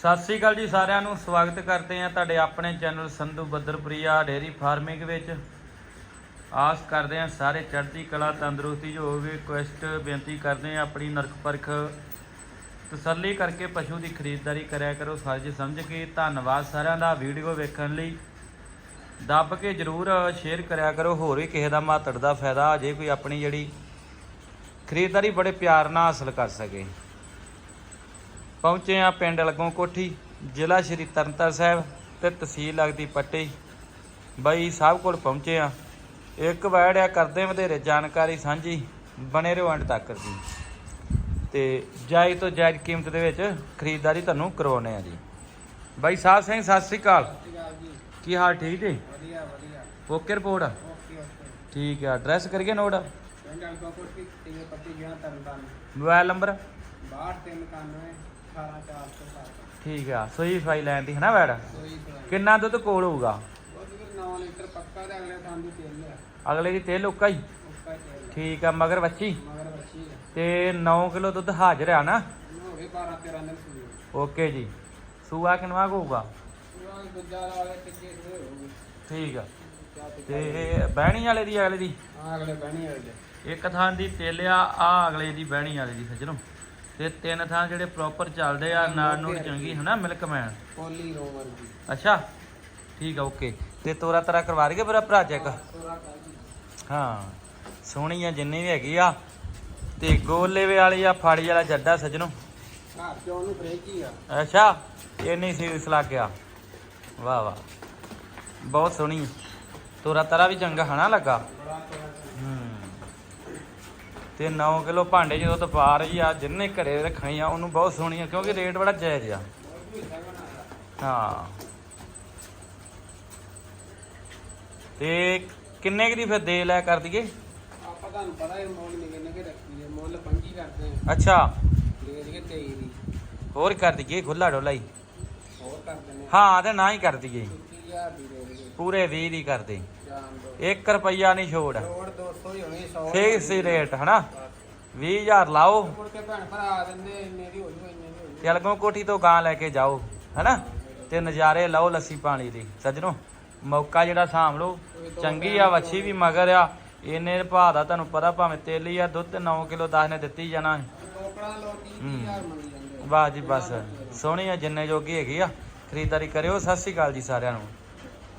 ਸਤਿ ਸ੍ਰੀ ਅਕਾਲ ਜੀ ਸਾਰਿਆਂ ਨੂੰ, ਸਵਾਗਤ ਕਰਦੇ ਹਾਂ ਤੁਹਾਡੇ ਆਪਣੇ ਚੈਨਲ ਸੰਧੂ ਬੱਦਰਪ੍ਰਿਆ ਡੇਰੀ ਫਾਰਮਿੰਗ ਵਿੱਚ। ਆਸ ਕਰਦੇ ਹਾਂ ਸਾਰੇ ਚੜ੍ਹਦੀ ਕਲਾ, ਤੰਦਰੁਸਤੀ ਜੋ ਹੋਵੇ ਰਿਕੁਐਸਟ ਬੇਨਤੀ ਕਰਦੇ ਹਾਂ ਆਪਣੀ ਨਰਕ ਪਰਖ ਤਸੱਲੀ ਕਰਕੇ ਪਸ਼ੂ ਦੀ ਖਰੀਦਦਾਰੀ ਕਰਿਆ ਕਰੋ। ਫਰਜ਼ ਸਮਝ ਕੇ ਧੰਨਵਾਦ ਸਾਰਿਆਂ ਦਾ ਵੀਡੀਓ ਵੇਖਣ ਲਈ। ਦੱਬ ਕੇ ਜਰੂਰ ਸ਼ੇਅਰ ਕਰਿਆ ਕਰੋ, ਹੋਰ ਵੀ ਕਿਸੇ ਦਾ ਮਾਤੜ ਦਾ ਫਾਇਦਾ, ਜੇ ਕੋਈ ਆਪਣੀ ਜਿਹੜੀ ਖਰੀਦਦਾਰੀ ਬੜੇ ਪਿਆਰ ਨਾਲ ਹਾਸਲ ਕਰ ਸਕੇ। ਪਹੁੰਚੇ ਆ ਪਿੰਡ ਲਗੋਂ ਕੋਠੀ ਜ਼ਿਲ੍ਹਾ ਸ਼੍ਰੀ ਤਰਨਤਾਰਨ ਸਾਹਿਬ ਤੇ ਤਹਿਸੀਲ ਲੱਗਦੀ ਪੱਟੀ। ਬਾਈ ਸਾਹਿਬ ਕੋਲ ਪਹੁੰਚੇ ਆ ਇੱਕ ਵੈੜ ਆ ਕਰਦੇ ਵਧੇਰੇ ਜਾਣਕਾਰੀ ਸਾਂਝੀ ਬਣੇ ਰਹੋ ਅੰਤ ਤੱਕ ਦੀ ਤੇ ਜਾਇਜ਼ ਤੋਂ ਜਾਇਜ਼ ਕੀਮਤ ਦੇ ਵਿੱਚ ਖਰੀਦਦਾਰੀ ਤੁਹਾਨੂੰ ਕਰਵਾਉਣੇ ਆ ਜੀ। ਬਾਈ ਸਾਹਿਬ ਸਿੰਘ ਸਤਿ ਸ੍ਰੀ ਅਕਾਲ। ਕੀ ਹਾਲ ਠੀਕ ਜੀ? ਵਧੀਆ ਵਧੀਆ। Okay report? Okay okay. ਠੀਕ ਆ ਐਡਰੈਸ ਕਰੀਏ ਨੋਟ? ਪਿੰਡ ਅਲਕੋਟ ਕੀ ਤੀਏ ਪੱਤੀ ਗਿਆ ਤਰਨਤਾਰਨ। Mobile number? 6291 18407 ਠੀਕ ਆ ਸੋਈ ਫਾਈ ਲੈਣ ਦੀ ਹਨਾ ਵੈੜ ਸੋਈ ਕਿੰਨਾ ਦੁੱਧ ਕੋਲ ਹੋਊਗਾ? ਉਹ ਜੀ 9 ਲੀਟਰ ਪੱਕਾ ਤੇ ਅਗਲੇ ਥਾਂ ਦੀ ਤੇਲ ਆ ਅਗਲੇ ਦੀ ਤੇਲ ਉੱਕਾ ਹੀ? ਉੱਕਾ ਤੇਲ ਠੀਕ ਆ ਮਗਰ ਬੱਚੀ ਮਗਰ ਬੱਚੀ ਹੈ। ਤੇ 9 ਕਿਲੋ ਦੁੱਧ ਹਾਜ਼ਰ ਆ ਨਾ ਉਹਨੂੰ ਹੋ ਗਏ 12 13 ਦਿਨ ਸੂਈ ਓਕੇ ਜੀ। ਸੂਆ ਕਿੰਨਵਾ ਕੁ ਹੋਊਗਾ? ਵਾਲੇ ਟਿੱਕੇ ਹੋ ਠੀਕ ਆ। ਤੇ ਬਹਿਣੀ ਵਾਲੇ ਦੀ ਅਗਲੇ ਦੀ? ਆ ਅਗਲੇ ਬਣੀ ਹੋਏ ਜੇ ਇੱਕ ਥਾਂ ਦੀ ਤੇਲ ਆ ਆ ਅਗਲੇ ਦੀ ਬਹਿਣੀ ਵਾਲੇ ਦੀ ਸੱਜਣੋ। ਤੇ ਤਿੰਨ ਥਾਂ ਜਿਹੜੇ ਪ੍ਰੋਪਰ ਚੱਲਦੇ ਆ ਨਾਲ ਨੂੰ ਚੰਗੀ ਹਨਾ ਮਿਲਕ ਮੈਨ ਪੋਲੀ ਰੋਵਰ ਦੀ ਅੱਛਾ ਠੀਕ ਆ ਓਕੇ ਤੇ ਤੋਰਾ ਤਰਾ ਕਰਵਾ ਦਈਏ ਮੇਰਾ ਭਰਾ ਚੈੱਕ? ਹਾਂ ਸੋਹਣੀ ਆ ਜਿੰਨੀ ਵੀ ਹੈਗੀ ਆ। ਤੇ ਗੋਲ ਵਾਲੀ ਆ ਫਾੜੀ ਵਾਲਾ ਜੱਡਾ ਸੱਜਣੋ। ਹੀ ਆ। ਅੱਛਾ ਇੰਨੀ ਸੀਰੀਅਸ ਲੱਗ ਗਿਆ ਵਾਹ ਵਾਹ। ਬਹੁਤ ਸੋਹਣੀ। ਤੋਰਾ ਤਰਾ ਵੀ ਚੰਗਾ ਹਨਾ ਲੱਗਾ? ਬੜਾ ਤੇ 9 ਕਿਲੋ ਭਾਂਡੇ ਜਦੋਂ ਤੋਂ ਪਾਰ ਹੀ ਆ ਜਿੰਨੇ ਘਰੇ ਰੱਖਣੀ ਆ ਉਹਨੂੰ ਬਹੁਤ ਸੋਹਣੀ ਆ ਕਿਉਂਕਿ ਰੇਟ ਬੜਾ ਜਾਇਜ਼ ਆ। ਹਾਂ। ਤੇ ਕਿੰਨੇ ਕੁ ਦੀ ਫਿਰ ਦੇ ਲੈ ਕਰ ਦਈਏ? ਆਪਾਂ ਤੁਹਾਨੂੰ ਪਤਾ ਹੈ ਮੁੱਲ ਨਿਕੇ ਨਿਕੇ ਰੱਖੀ ਹੈ ਮੁੱਲ ਪੰਜੀ ਕਰਦੇ ਆ। ਅੱਛਾ। ਦੇ ਦੇ 23 ਦੀ। ਹੋਰ ਕਰ ਦਈਏ ਖੁੱਲਾ ਡੋਲਾ ਹੀ। ਹੋਰ ਕਰ ਦਿੰਦੇ ਹਾਂ ਤੇ ਨਾ ਹੀ ਕਰ ਦਈਏ। 20000 ਦੀ ਦੇ ਦੇ ਪੂਰੇ 20 ਦੀ ਕਰ ਦੇ ਜਾਨ ਦੋ। 1 ਰੁਪਈਆ ਨਹੀਂ ਛੋੜ। ਰੋਡ 200 ਹੀ ਹੋਣੀ 100 ਫਿਕਸ ਰੇਟ ਹਨਾ? 20000 ਲਾਓ। ਮੁੜ ਕੇ ਭੈਣ ਭਰਾ ਦਿੰਦੇ ਇੰਨੇ ਦੀ ਹੋ ਜੂ ਇੰਨੇ ਦੀ ਹੋ ਜੂ ਤੇ ਅਲਗੋਂ ਕੋਠੀ ਤੋਂ ਗਾਂ ਲੈ ਕੇ ਜਾਓ ਹਨਾ? ਤੇ ਨਜ਼ਾਰੇ ਲਓ ਲੱਸੀ ਪਾਣੀ ਦੀ ਸੱਜਣੋ। ਮੌਕਾ ਜਿਹੜਾ ਸਾਂਭ ਲਓ ਚੰਗੀ ਆ ਵੱਛੀ ਵੀ ਮਗਰ ਆ। ਇਹਨੇ ਭਾਅ ਦਾ ਤੁਹਾਨੂੰ ਪਤਾ ਭਾਵੇਂ ਤੇਲੀ ਆ ਦੁੱਧ 9 ਕਿਲੋ 10 ਨੇ ਦਿੱਤੀ ਜਾਣਾ। ਟੋਕਰਾ ਲੋਕ 20000 ਮੰਗੀ ਜਾਂਦੇ ਆ। ਵਾਹ ਜੀ ਬਸ। ਸੋਹਣੀ ਆ ਜਿੰਨੇ ਜੋਗੀ ਹੈਗੀ ਆ। ਖਰੀਦਦਾਰੀ ਕਰਿਓ। ਸਤਿ ਸ਼੍ਰੀ ਅਕਾਲ ਜੀ ਸਾਰਿਆਂ ਨੂੰ।